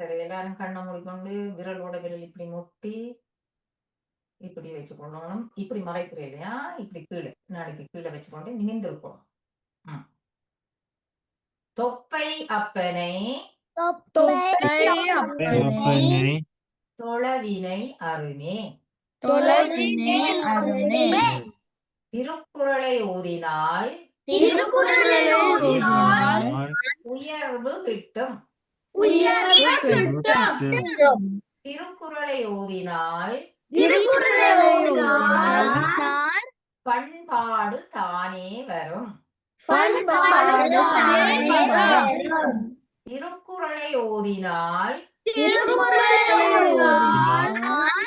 சரி எல்லாரும் கண்ணை மூடிக்கொண்டு விரலோட விரல் இப்படி முட்டி இப்படி வச்சுக்கொள்ளணும். இப்படி மறைக்கிறேன் இல்லையா இப்படி கீழே நாளைக்கு கீழே வச்சுக்கொண்டு நிமிந்திருக்கணும் ம். தொப்பை அப்பனை தொப்பை அப்பனை தொழவினை அருமே. தொலைவினை அருணே திருக்குறளை ஓதினால் திருக்குறளை ஓதினால் உயர்வு கிட்டும் உயர்வு கிட்டும். திருக்குறளை ஓதினால் திருக்குறளை ஓதினால் பண்பாடு தானே வரும். பண்பாடு தானே வரும். திருக்குறளை ஓதினால் திருக்குறளை ஓதினால்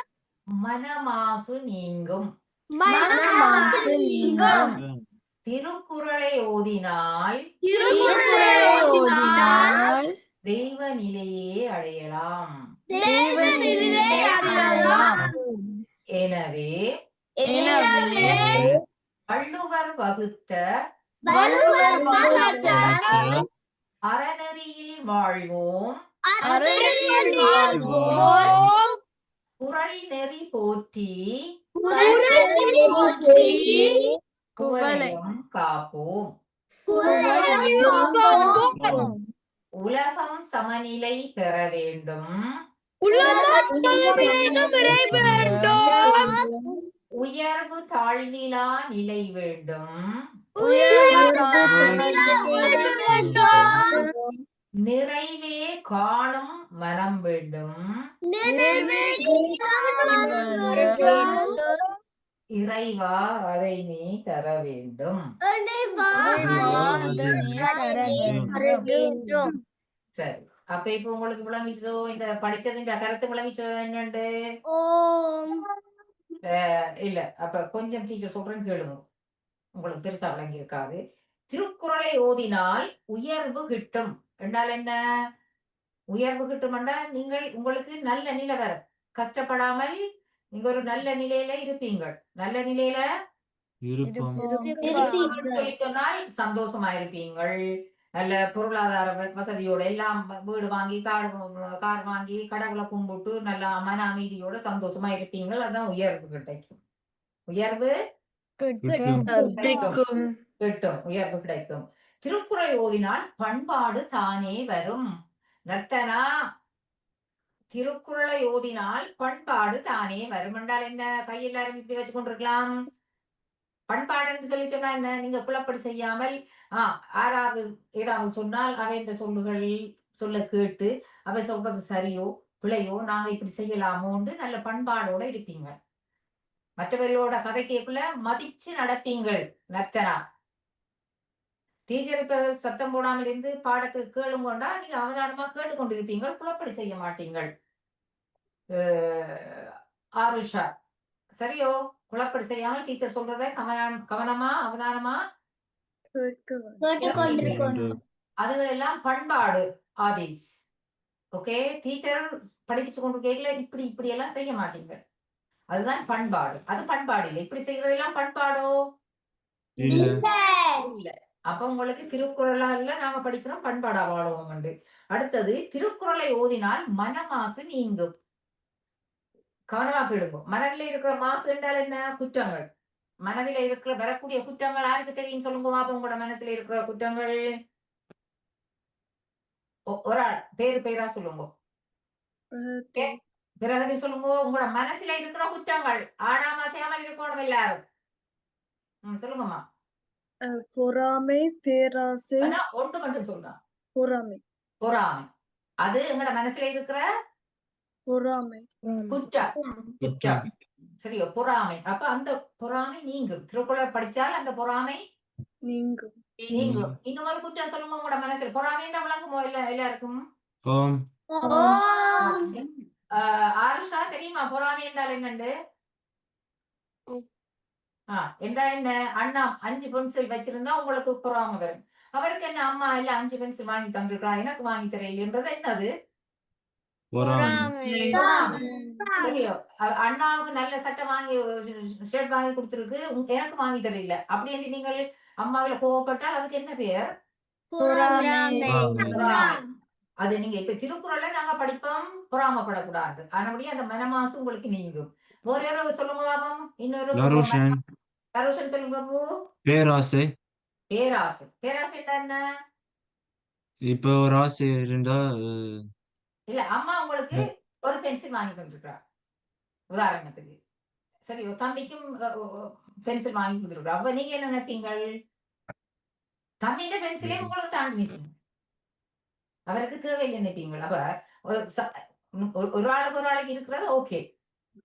மனமாசு நீங்கும். மனமாசு நீங்கும். திருக்குறளை ஓதினால் திருக்குறளை ஓதினால் தெய்வ நிலையே அடையலாம். எனவே வள்ளுவர் வகுத்த அறநெறியில் வாழ்வோம். குறள் நெறி போற்றி குவளையம் காப்போம். உலகம் சமநிலை பெற வேண்டும். உயர்வு தாழ்நிலா நிலை வேண்டும் உயர்வு தாழ்நிலம் வேண்டும். நிறைவே காணும் மனம் வேண்டும் நினைவே காணும் வேண்டும். இறைவா அதை நீ தர வேண்டும். இறைவா, அதை நீ தர வேண்டும். சரி. அப்ப இப்ப உங்களுக்கு விளங்கிச்சதோ இந்த படிச்சதின் கருத்து விளங்கிச்சதோ என்னண்டு? இல்ல. அப்ப கொஞ்சம் டீச்சர் சொல்றேன்னு கேளுங்க. உங்களுக்கு பெருசா விளங்கி இருக்காது திருக்குறளை ஓதினால் உயர்வு கிட்டும். என்றால் என்ன? உயர்வு கிட்டும்னா நீங்கள் உங்களுக்கு நல்ல நிலை வரும். கஷ்டப்படாமல் நீங்க ஒரு நல்ல நிலையில இருப்பீங்கள். நல்ல நிலையில இருப்போம். சொல்லி சொன்னால் சந்தோஷமா இருப்பீங்கள் நல்ல பொருளாதார வசதியோட எல்லாம் வீடு வாங்கி காடு கார் வாங்கி கடவுளை கும்பிட்டு நல்ல மன அமைதியோட சந்தோஷமா இருப்பீங்கள் அதான் உயர்வு கிடைக்கும். உயர்வு கிடைக்கும். கிட்டும். உயர்வு கிடைக்கும். திருக்குறள் ஓதினால் பண்பாடு தானே வரும். நர்த்தனா திருக்குறளை ஓதினால் பண்பாடு தானே வரும். என்றால் என்ன? கையில் இப்படி வச்சு கொண்டிருக்கலாம். பண்பாடு என்று சொல்லி சொன்னா என்ன? நீங்க குழப்படி செய்யாமல் ஆஹ் ஆறாவது ஏதாவது சொன்னால் அவை என்ற சொல்லுகள் சொல்ல கேட்டு அவை சொல்றது சரியோ பிழையோ நாங்க இப்படி செய்யலாமோன்னு நல்ல பண்பாடோட இருப்பீங்க. மற்றவர்களோட கதை கேட்கல மதிச்சு நடப்பீங்கள் நர்த்தனா டீச்சர் இப்ப சத்தம் போடாமல் இருந்து பாடத்துக்கு கேளுங்கொண்டா நீங்க அவதாரமா கேட்டுக்கொண்டிருப்பீங்கள் குழப்படி செய்ய மாட்டீங்கள். ஆருஷா. சரியோ? குழப்படி. செய்யாமல் டீச்சர் சொல்றத? கவனம் கவனமா? அவதானமா. அதுகள் எல்லாம் பண்பாடு ஆதீஸ். ஓகே? டீச்சர் படிப்பிச்சு கொண்டு கேட்கல இப்படி இப்படி எல்லாம் செய்ய மாட்டீங்க அதுதான் பண்பாடு. அது பண்பாடு இல்லை. இப்படி செய்யறதெல்லாம் பண்பாடோ? இல்ல. இல்ல. அப்ப உங்களுக்கு திருக்குறளால நாங்க படிக்கிறோம் பண்பாடா வாழுவோம் அடுத்தது திருக்குறளை ஓதினால் மனமாசு நீங்கும். கவனமாக எடுக்கும் மனதில் இருக்கிற மாசு என்றால் என்ன? குற்றங்கள். மனதில் இருக்கிற வரக்கூடிய குற்றங்கள் யாருக்கு தெரியும்? சொல்லுங்க பாப்போம் உங்களோட மனசுல இருக்கிற குற்றங்கள். ஒரு ஆள் பேரு பேரா சொல்லுங்க. பிறகு சொல்லுங்க உங்களோட மனசுல இருக்கிற குற்றங்கள். ஆடாம அசையாமல் இருக்கணும் எல்லாரும். ம், சொல்லுங்கம்மா. பொறாமை பேராசை. ஒன்று மட்டும் சொல்றான் பொறாமை. பொறாமை. அது எங்களோட மனசுல இருக்கிற பொறாமை. குற்றம் குற்றம் சரியோ பொறாமை. அப்ப அந்த பொறாமை நீங்கும். திருக்குறள் படிச்சால் அந்த பொறாமை நீங்கும். நீங்கும். இன்னொரு குற்றம் சொல்லுங்க உங்களோட மனசுல பொறாமை என்ன விளங்குமோ? இல்ல எல்லாருக்கும்? ஆருஷா தெரியுமா? பொறாமை என்றால் என்னண்டு? ஆஹ் என்றா என்ன? அண்ணா அஞ்சு பென்சில் வச்சிருந்தா உங்களுக்கு பொறாமை வரும். அவருக்கு என்ன அம்மா இல்ல அஞ்சு பென்சில் வாங்கி தந்திருக்கா எனக்கு வாங்கி தரையில்லைன்றது என்னது? பொறாமை தெரியும் அ- அண்ணாவுக்கு நல்ல சட்டை வாங்கி ஷர்ட் வாங்கி கொடுத்துருக்கு. உங்க- எனக்கு வாங்கி தரல. அப்படி என்று நீங்கள் அம்மாவில கோவப்பட்டால் அதுக்கு என்ன பெயர். அது நீங்க இப்ப திருக்குறளை நாங்க படிப்போம். பொறாமப்படக்கூடாது. ஆனபடியே அந்த மனமாசு உங்களுக்கு நீங்கும். வேற யாரோ சொல்லுங்க பாப்போம் இன்னொரு தருஷன் சொல்லுங்க பேராசை. பேராசை. பேராசை என்ன? இப்ப ஒரு ஆசை இருந்தா இல்ல அம்மா உங்களுக்கு ஒரு பென்சில் வாங்கி தந்துருக்கா உதாரணத்துக்கு. சரி தம்பிக்கும் பென்சில் வாங்கி கொடுத்துருக்கா அப்ப நீங்க என்ன நினைப்பீங்கள்? தம்பிന്റെ பென்சிலே உங்களுக்கு தாண்டி நிற்பீங்க அவருக்கு தேவையில்லை நினைப்பீங்கள். அப்ப ஒரு ச- ஒரு- ஒரு ஆளுக்கு ஒரு ஆளுக்கு இருக்கிறது ஓகே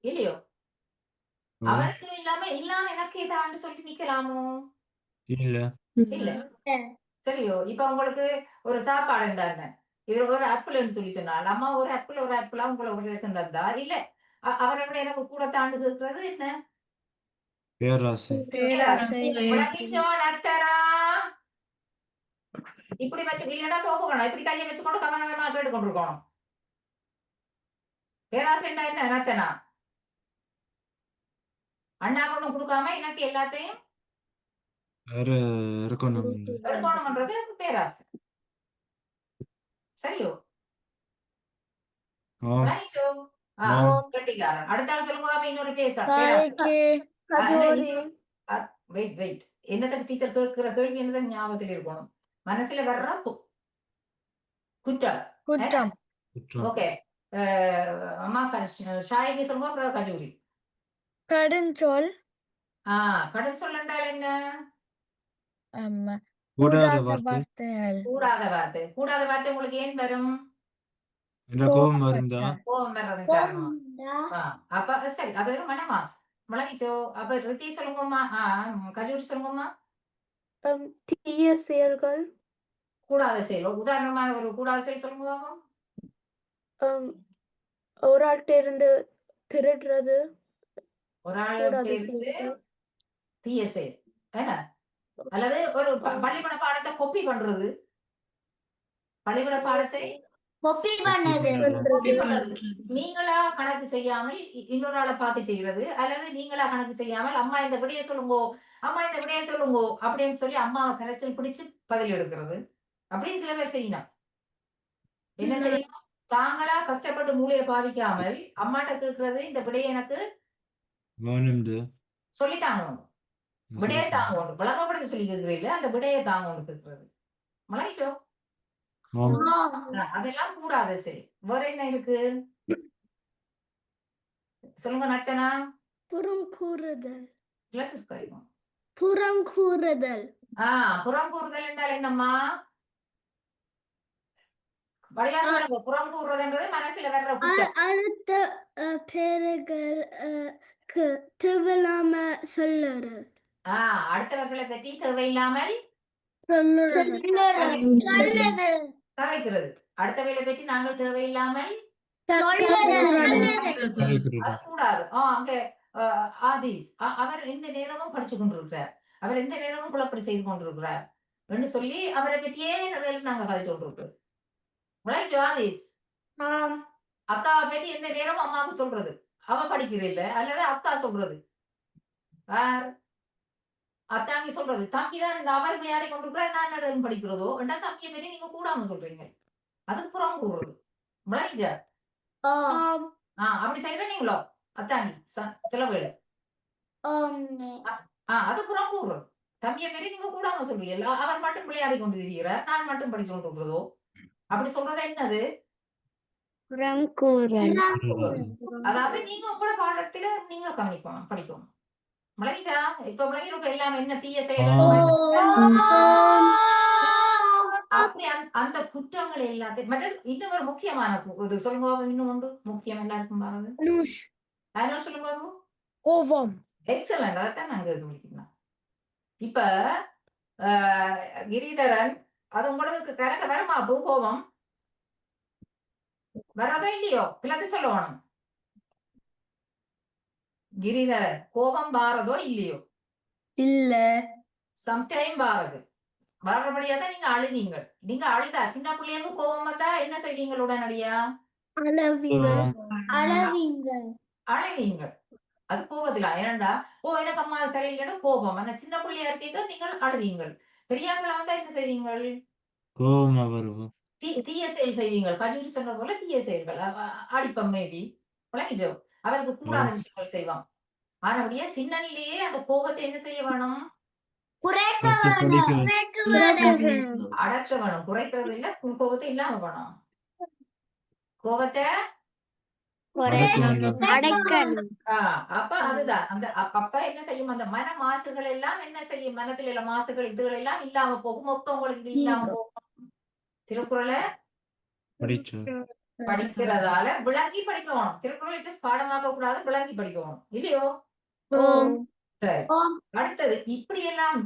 இல்லையோ? அவருக்கு இல்லாம இல்லாம எனக்கு இதான்னு சொல்லி நிக்கலாமோ? இல்ல. இல்ல. சரியோ? இப்ப உங்களுக்கு ஒரு சாப்பாடு இருந்தாங்க இவர் ஒரு ஆப்பிள்னு சொல்லி சொன்னால் அம்மா ஒரு ஆப்பிள் ஒரு ஆப்பிளா உங்களை ஒரு இதுக்கு தந்தா? இல்ல. அவரை விட எனக்கு கூட தாண்டு கேட்கறது என்ன? பேராசை. பேராசை. விளங்கிச்சோ நத்தரா இப்படி வச்சு இல்லைன்னா தோப்புக்கணும் இப்படி கையை வச்சுக்கொண்டு கவனமா கேட்டு கொண்டிருக்கணும் பேராசைண்டா என்ன? நத்தனா அண்ணா ஒண்ணும் கொடுக்காம எனக்கு எல்லாத்தையும் எடுக்கணும்ன்றது பேராசை. சரியோ? ஆ. கெட்டிக்காரன். அடுத்த ஆள் சொல்லுங்க பாப்பா, இன்னொரு பேச வெயிட் வெயிட் என்னத்த டீச்சர் கேட்கிற கேள்வி என்னதான் ஞாபகத்தில் இருக்கணும்? மனசுல வர்ற குற்றம். குற்றம். குற்றம். ஓகே. அம்மா க- ஷாயிக்கு சொல்லுங்க அப்புறம் கஜூரி. கடுஞ்சொல். ஆ கடன் சொல்லண்டால் என்ன? ஆமா கூடாத வார்த்தை. கூடாத வார்த்தை. கூடாத வார்த்தை உங்களுக்கு ஏன் வரும்? என்ற கோபம் இருந்தா கோபம் வர்றது காரணம். அப்ப சரி அது ஒரு மனமாஸ் முழங்கிச்சோ அப்ப ரித்தி சொல்லுங்கம்மா. கஜூரி சொல்லுங்கம்மா. தீய செயல்கள். கூடாத செயல்? உதாரணமா ஒரு கூடாத செயல் சொல்லுங்க ஒரு ஆள்கிட்ட இருந்து திருடுறது. ஒரு ஆள் கூடாத இருந்து செயல்கள். தீய செயல். அல்லது ஒரு பள்ளிக்கூட பாடத்தை கொப்பி பண்றது? பள்ளிக்கூட பாடத்தை கொப்பி பண்ணது. நீங்களா கணக்கு செய்யாமல் இன்னொரு ஆளை பார்த்து செய்யறது அல்லது நீங்களா கணக்கு செய்யாமல் அம்மா இந்த விடைய சொல்லுங்கோ அம்மா இந்த விடைய சொல்லுங்கோ அப்படின்னு சொல்லி அம்மாவை கரைச்சல் பிடிச்சு பதில் எடுக்கிறது. அப்படியே சில பேர் செய்யணும் என்ன செய்யணும்? தாங்களா கஷ்டப்பட்டு மூளையை பாவிக்காமல் அம்மாட்ட கேட்கறது இந்த விடைய எனக்கு வேணும்து விடையை தாங்கணும் விளங்கப்படுத்தி சொல்லி கேட்கிறீங்களே அந்த விடையை தாங்கணும் கேட்கறது. மலைச்சோ? அதெல்லாம் கூடாது சரி. வேற என்ன இருக்கு? சொல்லுங்க நத்தனா புறம் கூறுதல். புறம் கூறுதல். ஆ புறம் கூறுதல் என்றால் என்னம்மா? புறம் கூறுறதுன்றது மனசுல வர்ற அடுத்த பேர்கள் தேவையில்லாம சொல்லுறது ஆ அடுத்தவர்களை பற்றி தேவையில்லாமல் கதைக்கிறது. அடுத்தவர்களை பற்றி நாங்கள் தேவையில்லாமல் அது கூடாது. அங்க ஆதீஸ். அவர் எந்த நேரமும் படிச்சு கொண்டிருக்கிறார். அவர் எந்த நேரமும் குழப்படி செய்து கொண்டிருக்கிறார் என்று சொல்லி அவரை பற்றியே நாங்க கதை சொல்றோம் ஆதீஸ்? அக்காவை பத்தி எந்த நேரமும் அம்மாவுக்கு சொல்றது. அவ படிக்கிறதில்ல அல்லது அக்கா சொல்றது. வேற அத்தாங்கி சொல்றது தம்பி தான் அவர் விளையாடி கொண்டிருக்கிறார் நான் நடனம் படிக்கிறதோ? என்றா தம்பியை பற்றி நீங்க கூடாம சொல்றீங்க அதுக்கு புறம் கூறுறது விளைஞ்ச ஆ. அப்படி செய்யற நீங்களோ அத்தாங்கி சில வேளை ஆ அது புறம் கூறுறது தம்பியை மாரி நீங்க கூடாம சொல்றீங்க அவர் மட்டும் விளையாடி கொண்டு திரிகிறார் நான் மட்டும் படிச்சு கொண்டு இருக்கிறதோ? அப்படி சொல்றது என்னது? அதாவது நீங்க உங்களோட பாடத்துல நீங்க கவனிக்கணும் படிக்கணும். முளைச்சா இப்ப முளைக்கிறவங்க எல்லாம் என்ன தீய செயல் அப்படி அந்த- குற்றங்கள் எல்லாத்தையும் இன்னும் ஒரு முக்கியமான இது சொல்லுங்க இன்னும் உண்டு? முக்கியம் எல்லாருக்கும் பாருங்க. அதனால சொல்லுங்க. கோபம். எக்ஸலண்ட் அதைத்தான் நாங்க இப்ப ஆஹ், கிரிதரன் அது உங்களுக்கு கரக்க வருமா? பூகோபம்? வர்றதோ இல்லையோ? பிள்ளை சொல்லணும் கிரிதரன் கோபம் வாரதோ இல்லையோ? இல்ல. சம்டைம் வாரது வர்றபடியா தான் நீங்க அழுதீங்க நீங்க அழுதா சின்ன பிள்ளைகளுக்கு கோபம் வந்தா என்ன செய்வீங்க உடனடியா? அளவீங்க அழுதீங்க அது கோபத்துல. ஏனண்டா? ஓ எனக்கு அம்மா தலையில கோபம். ஆனா சின்ன பிள்ளையா இருக்கீங்க நீங்கள் அழுவீங்கள் பெரியாக்களை வந்தா என்ன செய்வீங்கள்? கோபமா வருவோம் தீய செயல் செய்வீங்க கஜூரி சொன்ன போல தீய செயல்கள். அடிப்பம் மேபி. விளங்கிச்சோ அவருக்கு கூடாத. விஷயங்கள் செய்வான். ஆனபடியா சின்னனிலேயே அந்த கோபத்தை என்ன செய்ய வேணும்? அடக்க வேணும். குறைக்கிறது இல்ல கோபத்தை இல்லாம வேணும். கோபத்தை அப்ப அதுதான். அந்த அப்ப அப்ப என்ன செய்யும்? அந்த மன மாசுகள் எல்லாம் என்ன செய்யும்? மனத்தில் உள்ள மாசுகள் இதுகள் எல்லாம் இல்லாம போகும். மொத்தம் உங்களுக்கு இது இல்லாம போகும். திருக்குறளை படிக்கிறதால விளங்கி படிக்கணும் திருக்குறளை ஜஸ்ட் பாடமாக்க கூடாது விளங்கி படிக்கணும் இல்லையோ ஓம் சரி அடுத்தது இப்படி எல்லாம்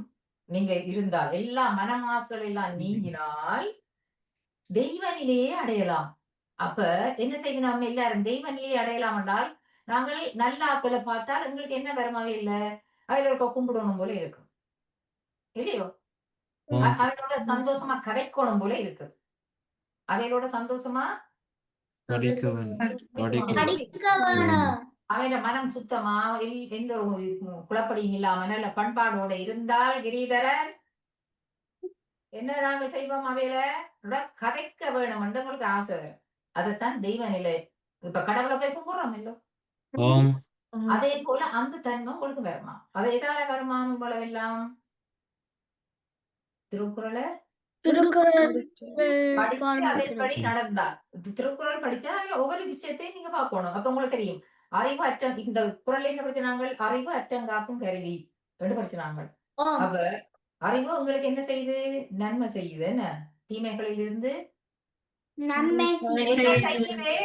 நீங்க இருந்தால் எல்லா மனமாசுகள் எல்லாம் நீங்கினால் தெய்வ நிலையே அடையலாம் அப்ப என்ன செய்யணும் நம்ம எல்லாரும் தெய்வ நிலையை அடையலாம் என்றால் நாங்கள் நல்ல ஆட்களை பார்த்தால் எங்களுக்கு என்ன வருமாவே இல்ல அவையில இருக்க கும்பிடணும் போல இருக்கு இல்லையோ ஆம். அ- அவையோட சந்தோஷமா கதைக்கணும் போல இருக்கு அவையோட சந்தோஷமா வேணும் அவன மனம் சுத்தமா எந்த ஒரு குழப்படியும் இல்லாம நல்ல பண்பாடோட இருந்தால் கிரீதரன். என்ன நாங்கள் செய்வோம் அவையில? கதைக்க வேணும் என்று உங்களுக்கு ஆசை. அதைத்தான் தெய்வ நிலை. இப்ப கடவுளை போய் கும்பிடுறோம் இல்லோ? ஓம் அதே போல அந்த தன்மை உங்களுக்கு வருமா? அது எதால வருமா இவ்வளவெல்லாம் திருக்குறளை திருக்குறள் படிச்சு அதன்படி திருக்குறள். படிச்சா அதுல ஒவ்வொரு விஷயத்தையும் நீங்க பார்க்கணும். அப்ப உங்களுக்கு தெரியும். அறிவு அற்ற இந்த குறள் என்ன படிச்சினாங்க அறிவு அற்றங்காக்கும் கருவி. என்று படிச்சினாங்க ஓம் அப்ப அறிவு உங்களுக்கு என்ன செய்யுது? நன்மை செய்யுது. என்ன? தீமைகளில் இருந்து நன்மை என்ன செய்யுது.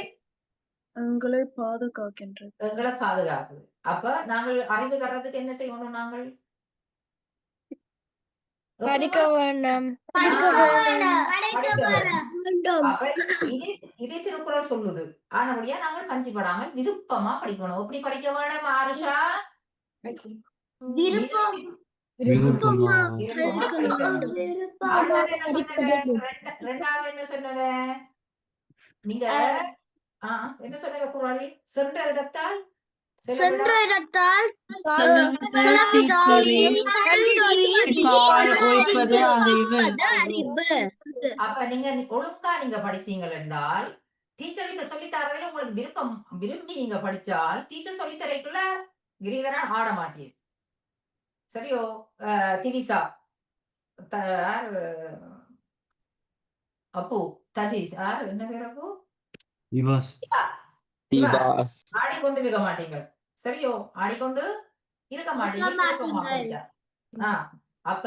எங்களை பாதுகாக்கின்றது. எங்களை பாதுகாக்குது. அப்ப நாங்கள் அறிவு வர்றதுக்கு என்ன செய்யணும் நாங்கள்? படிக்க வேண்டாம் இது இதே திருக்குறள் சொல்லுது. ஆனபடியா நாங்கள் பஞ்சுபடாமல் விருப்பமா படிக்கணும். எப்படி படிக்க வேணும் ஆருஷா? ரெண்டாவது என்ன சொன்னவ நீங்க என்ன சொன்னவ குரல்? சென்ற இடத்தால் சென்ற இடத்தால் அப்ப நீங்க ஒழுங்கா நீங்க படிச்சீங்கள் என்றால் டீச்சர் இப்ப சொல்லி தரதுல உங்களுக்கு விருப்பம் விரும்பி நீங்க படிச்சால் டீச்சர் சொல்லி தரைக்குள்ள கிரீதரா ஆட மாட்டீர். சரியோ? திரிசா அப்பு தஜீஸ். யார்? என்ன பேர் அப்பு? Tibas. ஆடிக்கொண்டு இருக்க மாட்டீங்க. சரியோ? ஆடிக்கொண்டு இருக்க மாட்டீங்க. மாட்டீங்கள். அப்ப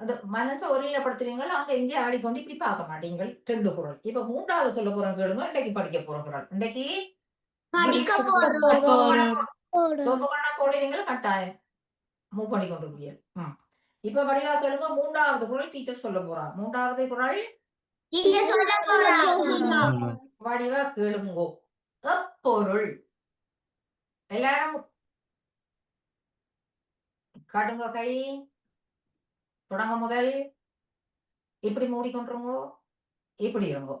அந்த மனசை ஒருநிலைப்படுத்துவீங்க அங்க எங்கே ஆடிக்கொண்டு இப்படி பார்க்க மாட்டீங்க. ரெண்டு குரல். இப்ப மூன்றாவது சொல்ல போறோம் கேளுங்க இன்னைக்கு படிக்க போறோம். குரல் இன்னைக்கு கட்டாயம்? மூவ் பண்ணி கொண்டு முடியாது. இப்ப வடிவா கேளுங்க மூன்றாவது குரல் டீச்சர் சொல்ல போறா. மூன்றாவது குரல் நீங்க சொல்ல போறாங்க வடிவா கேளுங்கோ. பொருள். எல்லாரும் காட்டுங்க கை. தொடங்க முதல். இப்படி மூடிக்கொண்டுருங்கோ. இப்படி இருங்கோ.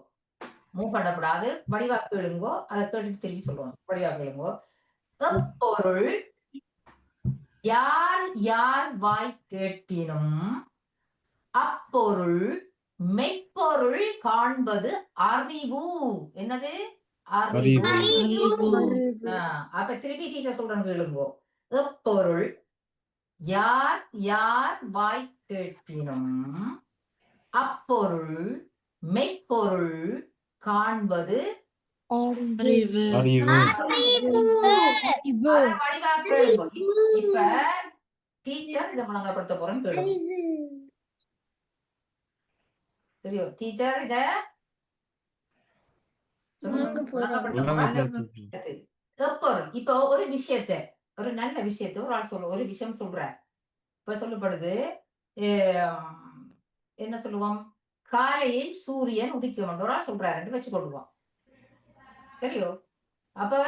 மூவ் பண்ணக்கூடாது வடிவா கேளுங்கோ அதை கேட்டுட்டு திருப்பி சொல்லுவோம் வடிவா கேளுங்கோ பொருள். யார் யார் வாய் கேட்பினும் அப்பொருள் மெய்ப்பொருள் காண்பது அறிவு. என்னது? அப்ப திருப்பி டீச்சர் சொல்றேன் கேளுங்கோ எப்பொருள் யார் யார் வாய் கேட்பினும் அப்பொருள் மெய்ப்பொருள் காண்பது இப்ப- இப்ப டீச்சர் இதை முழங்கப்படுத்த போறேன்னு கேளுங்க. டீச்சர் இத எப்பொருள் இப்போ ஒரு விஷயத்த ஒரு நல்ல விஷயத்த ஒரு ஆள் சொல்ல ஒரு விஷயம் சொல்ற இப்ப சொல்லப்படுது என்ன சொல்லுவோம் காலையில் சூரியன் உதிக்கும் ஒரு ஆள் சொல்றாருன்னு வச்சு கொள்வோம் சரியோ அப்ப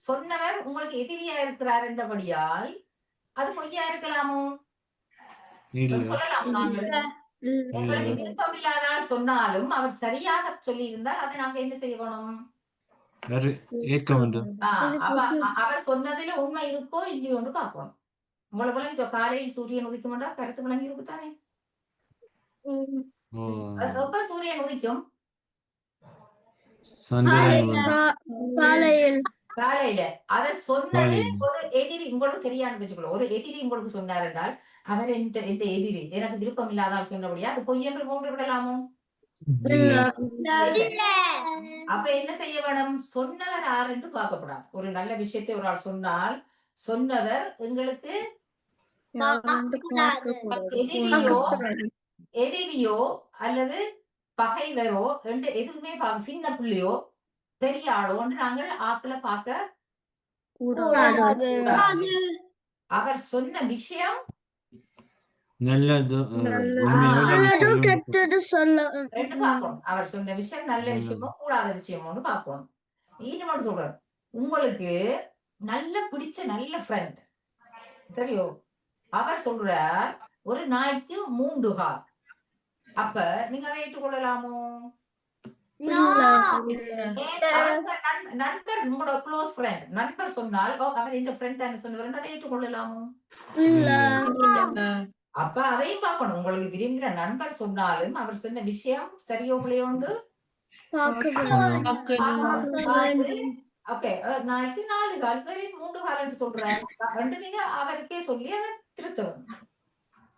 சொன்னவர் உங்களுக்கு எதிரியா இருக்கிறார் என்றபடியால் அது பொய்யா இருக்கலாமோ சொல்லலாம் நாங்கள் உங்களுக்கு. விருப்பம் இல்லாதால் சொன்னாலும் அவர் சரியாக சொல்லி இருந்தால் அதை நாங்க என்ன செய்யணும்? அவர் சொன்னதுல உண்மை இருக்கோ இல்லையோன்னு பார்க்கணும் உங்களுக்கு விளங்கி காலையில் சூரியன் உதிக்கும்டா கருத்து விளங்கி இருக்குதானே? ஓ. அது எப்ப சூரியன் உதிக்கும்? காலையில். காலையில. அத சொன்னது. ஒரு எதிரி உங்களுக்கு தெரியான்னு வச்சுக்கணும் ஒரு எதிரி உங்களுக்கு சொன்னார் என்றால் அவர் எந்த எதிரி. எனக்கு விருப்பம் இல்லாதால் சொன்னபடியா அது பொய் என்று போன்று விடலாமோ அப்ப என்ன செய்ய வேணும்? சொன்னவர் யார் என்று பார்க்கக்கூடாது ஒரு நல்ல விஷயத்தை ஒரு ஆள் சொன்னால் சொன்னவர் எங்களுக்கு எதிரியோ எதிரியோ அல்லது பகைவரோ என்று எதுவுமே பார்க்க சின்ன பிள்ளையோ பெரிய ஆளோ என்று நாங்கள் ஆக்களை பார்க்க. அவர் சொன்ன விஷயம் நல்லது. அஹ், நல்லது. உண்மையோ ஆ. அல்லது பொய்யோ கெட்டது சொல்ல. ரெண்டு அவர் சொன்ன விஷயம் நல்ல. விஷயமோ கூடாத விஷயமோன்னு பார்க்கணும் இன்னும் மட்டும் சொல்றேன். உங்களுக்கு நல்ல பிடிச்ச நல்ல ஃப்ரெண்ட் சரியோ? அவர் சொல்றார் ஒரு நாய்க்கு மூன்று கால். அப்ப நீங்க அதை ஏற்றுக்கொள்ளலாமோ? நண்பர் உங்களோட க்ளோஸ் ஃப்ரெண்ட் நண்பர் சொன்னால் "ஓ, அவர் இந்த ஃப்ரெண்ட் சொன்னவர் அதை ஏற்றுக்கொள்ளலாமோ? அப்ப அதையும் பார்க்கணும். உங்களுக்கு விரும்பின நண்பர் சொன்னாலும் அவர் சொன்ன விஷயம் சரியோ பிள்ளையோண்டு ஓகே நாளைக்கு நாலு கால் வேற மூன்று கால் என்று சொல்றாரு ரெண்டு நீங்க அவருக்கே சொல்லி அதை திருத்தவும்.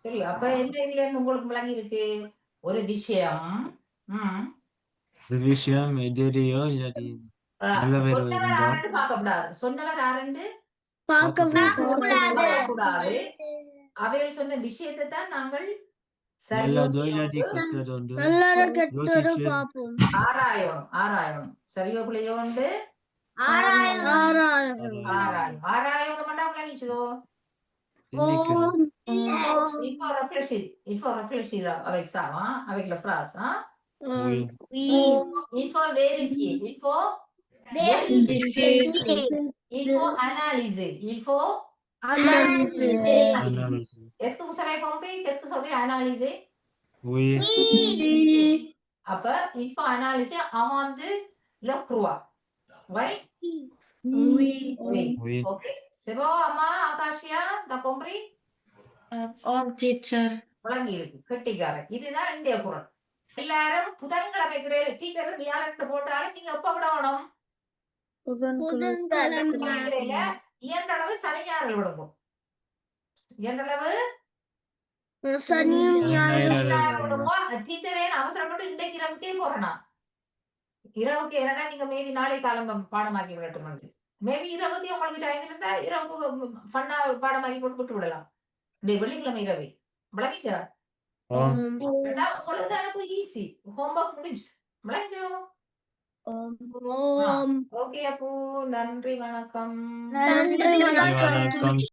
சரி அப்ப என்ன இதுல இருந்து உங்களுக்கு விளங்கி இருக்கு ஒரு விஷயம் ம். ஒரு விஷயம் எதிரியோ இல்லாட்டி சொன்னவர் இருந்தால். யாருன்னு பார்க்க கூடாது சொன்னவர் யாருன்னு பார்க்கவே கூடாது அவைகள் சொன்ன விஷயத்தை தான் நாங்கள் சரியோ ஆறாயிரம் மட்டும் விளங்கிச்சதோ vérifier, analyser, il Analyse. Est-ce que vous avez compris qu'est-ce que ça veut dire analyser? Oui. Après, il faut analyser avant de le croire. Oui? Oui. Oui. Oui. Ok. C'est bon, Amma, Akashia, t'as compris? ஓம் teacher விளங்கி இருக்கு கெட்டிக்காரன் இதுதான் இந்திய குரல் எல்லாரும் புதன்கிழமை கிடையாது teacher வியாழன் போட்டாலும் நீங்க எப்ப விடணும் புதன்கிழமை இடையில இயன்றளவு சனியார்கள் சனியார்கள் விடுவோம் டீச்சரே அவசரப்பட்டு இன்றைக்கு இரவுக்கே போறனா? இரவுக்கு என்னடா நீங்க மேபி நாளை காலம் பாடமாக்கி விடட்டும் மேபி இரவுக்கு உங்களுக்கு டைம் இருந்தா இரவுக்கு ஃபன்னா பாடமாக்கி போட்டு விட்டு விடலாம் வெள்ளிக்கிழமை இரவு. விளங்கிச்சா. ஏன்னா உங்களுக்கு ஈஸி ஹோம்ஒர்க் முடிஞ்சு. விளங்கிச்சோ ஓம். ஓகே அப்பு நன்றி வணக்கம். நன்றி வணக்கம். வணக்கம்.